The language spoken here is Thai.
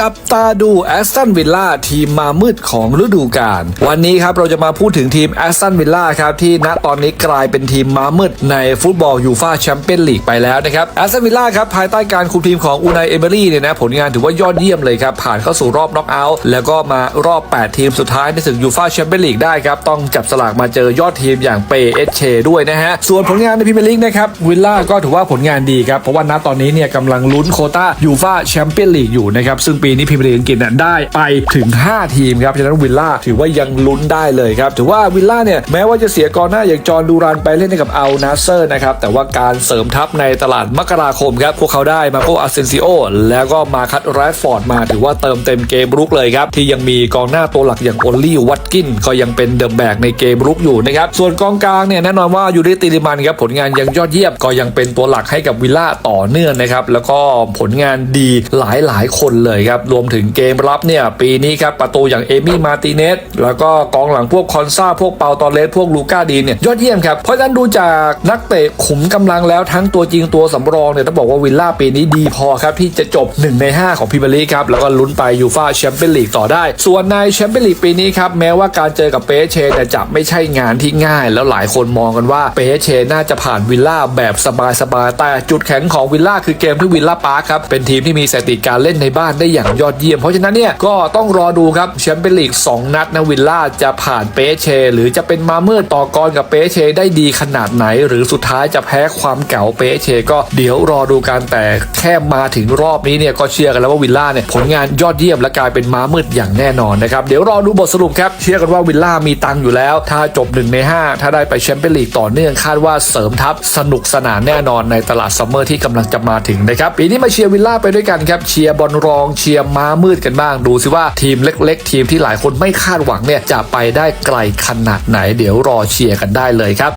จับตาดูแอสตันวิลล่าทีมมามืดของฤดูกาลวันนี้ครับเราจะมาพูดถึงทีมแอสตันวิลล่าครับที่ณตอนนี้กลายเป็นทีมมามืดในฟุตบอลยูฟาแชมเปี้ยนลีกไปแล้วนะครับแอสตันวิลล่าครับภายใต้การคุมทีมของอูนายเอเบอรี่เนี่ยนะผลงานถือว่ายอดเยี่ยมเลยครับ ผ่านเข้าสู่รอบน็อกเอาท์แล้วก็มารอบ 8 ทีมสุดท้ายในศึกยูฟาแชมเปี้ยนลีกได้ครับต้องจับสลากมาเจอยอดทีมอย่างเปเอชเชด้วยนะฮะส่วนผลงานในพรีเมียร์ลีกนะครับวิลล่าก็ถือว่าผลงานดีครับเพราะว่าณตอนนี้เนี่ยกำลังลุ้นโคต้ายูฟาแชมเปี้ยนลีกอยู่นะครับซึ่งปีีนี้พรีเมียร์ลีกอังกฤษเนี่ยได้ไปถึง 5 ทีมครับฉะนั้นวิลล่าถือว่ายังลุ้นได้เลยครับถือว่าวิลล่าเนี่ยแม้ว่าจะเสียกองหน้าอย่างจอร์ดูรานไปเล่นให้กับอัลนาเซอร์นะครับแต่ว่าการเสริมทัพในตลาดมกราคมครับพวกเขาได้มาโกอาเซนซิโอแล้วก็มาคัดแรดฟอร์ดมาถือว่าเติมเต็มเกมรุกเลยครับที่ยังมีกองหน้าตัวหลักอย่างโอลลี่วัตกินก็ยังเป็นเดอะแบกในเกมรุกอยู่นะครับส่วนกองกลางเนี่ยแน่นอนว่ายูริติลิมันครับผลงานยังยอดเยี่ยมก็ยังเป็นตัวหลักให้กับวิลล่าต่อเนื่องนะครับแล้วก็ผลงานดีหลายๆ คนเลยครับรวมถึงเกมรับเนี่ย ปีนี้ครับ ประตูอย่างเอมี่มาติเนสแล้วก็กองหลังพวกคอนซาพวกเปาตอเลสพวกลูก้าดีเนี่ย ยอดเยี่ยมครับ เพราะฉะนั้นดูจากนักเตะขุมกำลังแล้วทั้งตัวจริงตัวสำรองเนี่ยต้องบอกว่าวิลล่าปีนี้ดีพอครับ ที่จะจบ 1 ใน 5 ของพรีเมียร์ลีกครับแล้วก็ลุ้นไปยูฟ่าแชมเปี้ยนลีกต่อได้ ส่วนในแชมเปี้ยนลีกปีนี้ครับแม้ว่าการเจอกับเปเชเนี่ยจะไม่ใช่งานที่ง่าย แล้วหลายคนมองกันว่าเปเชน่าจะผ่านวิลล่าแบบสบายๆแต่จุดแข็งของวิลล่าคือเกมที่วิลล่าพาร์คครับเป็นทีมที่มีสถิติการเล่นในบ้านได้อย่างยอดเยี่ยม เพราะฉะนั้นเนี่ยก็ต้องรอดูครับแชมเปี้ยนลีก2 นัดนะวิลล่าจะผ่านเปเช หรือจะเป็นมาเมื่อต่อกรกับเปเช ได้ดีขนาดไหน หรือสุดท้ายจะแพ้ความเก่าเปเช ก็เดี๋ยวรอดูกันแต่แค่มาถึงรอบนี้เนี่ยก็เชื่อกันแล้วว่าวิลล่าเนี่ยผลงานยอดเยี่ยมและกลายเป็นม้ามืดอย่างแน่นอนนะครับเดี๋ยวรอดูบทสรุปครับเชื่อกันว่าวิลล่ามีตังอยู่แล้ว ถ้าจบ1ใน5 ถ้าได้ไปแชมเปี้ยนลีกต่อเนื่องคาดว่าเสริมทัพสนุกสนานแน่นอนในตลาดซัมเมอร์ที่กำลังจะมาถึงนะครับปีนี้มาเชียร์วิลล่าไปด้วยกันครับเชียร์บอลรองเชียร์ม้ามืดกันบ้างดูซิว่าทีมเล็ก ๆ ทีมที่หลายคนไม่คาดหวังเนี่ยจะไปได้ไกลขนาดไหน เดี๋ยวรอเชียร์กันได้เลยครับ